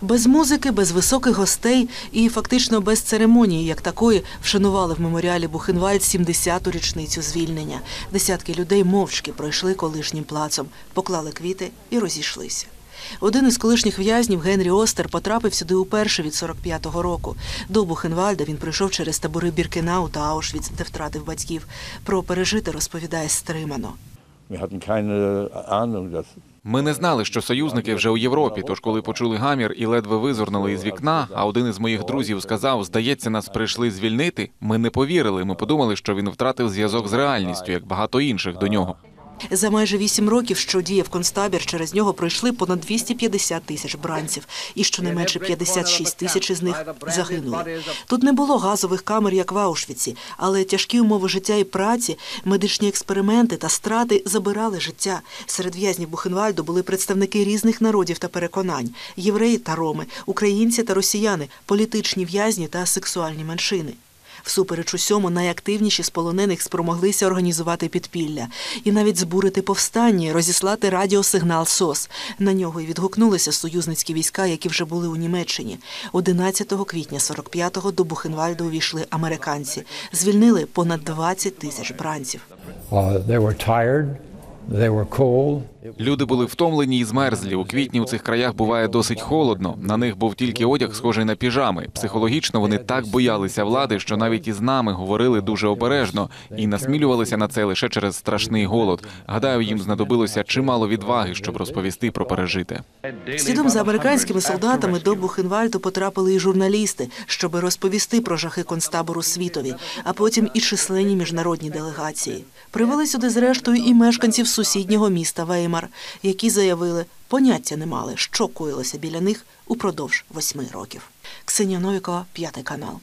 Без музики, без високих гостей і фактично без церемонії, як такої, вшанували в меморіалі Бухенвальд 70-ту річницю звільнення. Десятки людей мовчки пройшли колишнім плацом, поклали квіти і розійшлися. Один із колишніх в'язнів Генрі Остер потрапив сюди уперше від 45-го року. До Бухенвальда він прийшов через табори Біркенау та Аушвіц, де втратив батьків. Про пережите розповідає стримано. Wir Ми не знали, що союзники вже у Європі. Тож, коли почули гамір і ледве визирнули із вікна, а один із моїх друзів сказав: здається, нас прийшли звільнити. Ми не повірили. Ми подумали, що він втратив зв'язок з реальністю, як багато інших до нього. За майже вісім років, що діяв концтабір, через нього пройшли понад 250 тисяч бранців, і щонайменше 56 тисяч із них загинули. Тут не було газових камер, як в Аушвіці, але тяжкі умови життя і праці, медичні експерименти та страти забирали життя. Серед в'язнів Бухенвальду були представники різних народів та переконань: євреї та роми, українці та росіяни, політичні в'язні та сексуальні меншини. Всупереч усьому найактивніші з полонених спромоглися організувати підпілля і навіть збурити повстання, розіслати радіосигнал СОС. На нього й відгукнулися союзницькі війська, які вже були у Німеччині. 11 квітня 45-го до Бухенвальду увійшли американці. Звільнили понад 20 тисяч бранців. Uh, they were tired, they were cold. Люди були втомлені і змерзлі. У квітні у цих краях буває досить холодно. На них був тільки одяг, схожий на піжами. Психологічно вони так боялися влади, що навіть із нами говорили дуже обережно і насмілювалися на це лише через страшний голод. Гадаю, їм знадобилося чимало відваги, щоб розповісти про пережите. Слідом за американськими солдатами до Бухенвальду потрапили і журналісти, щоб розповісти про жахи концтабору світові, а потім і численні міжнародні делегації. Привели сюди зрештою і мешканців сусіднього міста Веймар, які заявили, поняття не мали, що коїлося біля них упродовж восьми років. Ксенія Новікова, п'ятий канал.